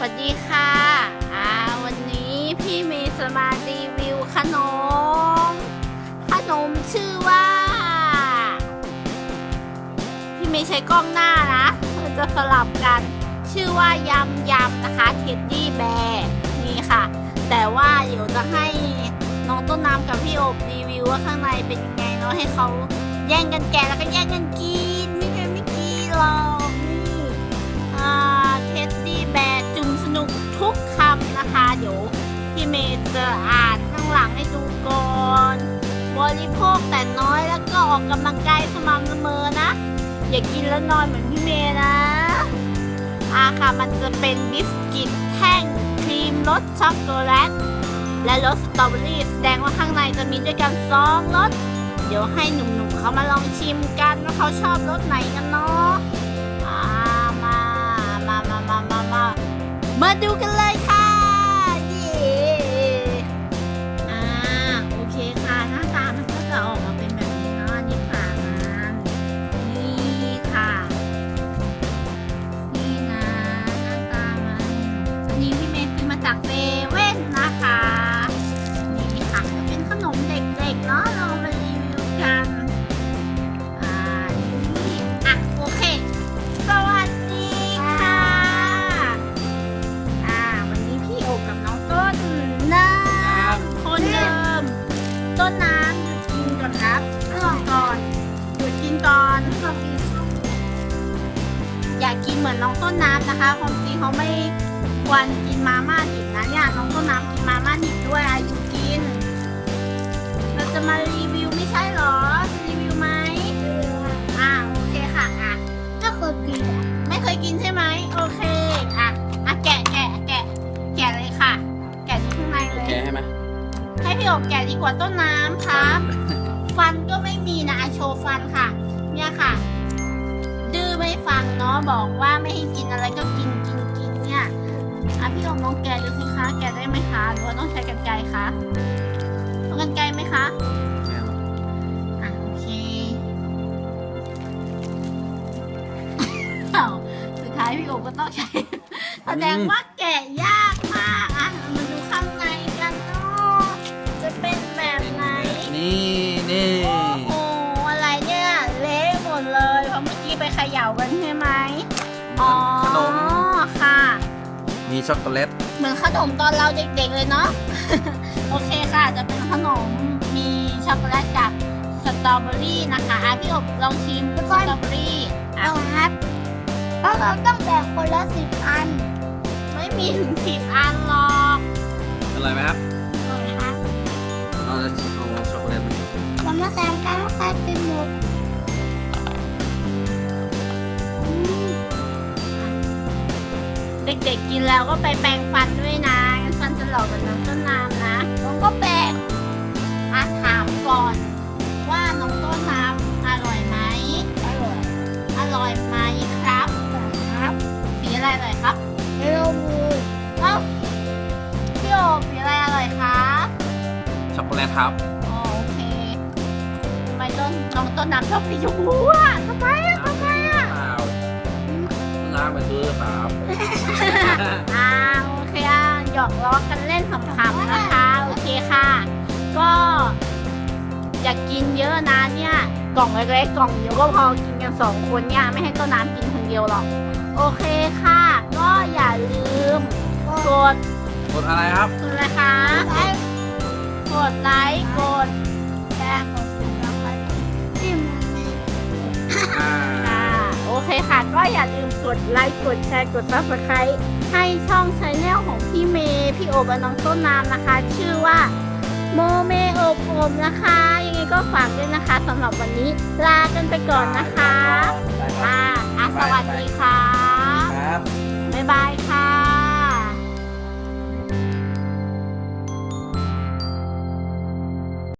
สวัสดีค่ะอ่าวันนี้พี่เมย์จะมารีวิวขนม ขนมชื่อว่า พี่เมย์ใช้กล้องหน้านะมันจะสลับกัน ชื่อว่ายำยำนะคะเท็ดดี้แบร์นี่ค่ะ แต่ว่าเดี๋ยวจะให้น้องต้นน้ำกับพี่อบรีวิวว่าข้างในเป็นยังไงเนาะให้เขาแย่งกันแกะแล้วก็แย่งกันกินไม่เคยไม่กินหรอก จะอ่านข้างหลังให้ดูก่อน บริโภคแต่น้อยแล้วก็ออกกำลังกายสม่ำเสมอนะ อย่ากินแล้วนอนเหมือนพี่เมย์นะอาค่ะมันจะเป็นบิสกิตแท่งครีมรสช็อกโกแลตและรสสตรอเบอรี่แสดงว่าข้างในจะมีด้วยกันสองรสเดี๋ยวให้หนุ่มๆเขามาลองชิมกันว่าเขาชอบรสไหนกันเนาะอ่ามามามามามามามาดูกัน ต้นน้ำหยุดกินก่อนครับหยุดก่อนหยุดกินก่อนอยากกินเหมือนน้องต้นน้ำนะคะความจริงเขาไม่ควรกินมาม่าดิบนะเนี่ยน้องต้นน้ำกินมาม่าดิบด้วยอายุกิน เราจะมารีวิวไม่ใช่เหรอจะรีวิวไหมอ่าโอเคค่ะอะถ้าคนกินอะไม่เคยกินใช่ไหมโอเคอะอะแกะแกะแกะแกะเลยค่ะ แกะที่ข้างในเลยแกให้ไหมให้พี่อบแกะดีกว่าต้นน้ำครับฟันก็ไม่มีนะอะโชว์ฟันค่ะ เนี่ยค่ะ ดื้อไม่ฟังเนาะบอกว่าไม่ให้กินอะไรก็กินกินกินเนี่ยอะพี่อบลองแกะดูสิคะแกะได้ไหมคะหรือว่าต้องใช้กรรไกรคะต้องกรรไกรไหมคะไม่เอาอะโอเคอ้าวสุดท้ายพี่โอบก็ต้องใช้แสดงว่าแกะยากมาก ขย่ากันใช่ไหมอ๋อขนม ค่ะ มีช็อกโกแลตเหมือนขนมตอนเราเด็กๆเลยเนาะ โอเคค่ะ จะเป็นขนมมีช็อกโกแลตกับสตรอเบอรี่นะคะอะพี่อบลองชิมสตรอเบอรี่อะเอาครับเพราะเราต้องแบ่งคนละสิบอันไม่มีถึงสิบอันหรอกอร่อยไหมครับนะครับเอาเอาช็อกโกแลตมาเรามาแซมกันว่าใครเป็นหมด ด็กๆ กินแล้วก็ไปแปรงฟันด้วยนะงั้นฟันจะหลอกกับน้องต้นน้ำนะผมก็แปรงอาถามก่อน ว่าน้องต้นน้ำอร่อยไหมอร่อย อร่อยไหมครับ ครับสีอะไรอร่อยครับเฮลโลมูเอ้าพี่โอสีอะไรอร่อยครับช็อกโกแลตครับอ๋อโอเคทำไมต้นน้องต้นน้ำชอบสีชมพูอะทำไมอะทำไมอะ เปล่าน้ำไปซื้อครับอ่าโอเค อะหยอกล้อกันเล่นขำๆนะคะ โอเคค่ะ ก็อยากกินเยอะนะเนี่ย กล่องเล็กๆกล่องเดียวก็พอกินกันสองคนเนี่ยไม่ให้ต้นน้ำกินคนเดียวหรอก โอเคค่ะ ก็อย่าลืมกดกดอะไรครับกดอะไรคะไลค์กดไลค์กดแชร์กด ค่ะก็อย่าลืมกดไลค์ กดแชร์ กด subscribe ให้ช่องชาแนลของพี่เมย์พี่โอบและน้องต้นน้ำนะคะ ชื่อว่าโมเมโอบโมนะคะ ยังไงก็ฝากด้วยนะคะสำหรับวันนี้ลากันไปก่อนนะคะอ่าอะสวัสดีค่ะ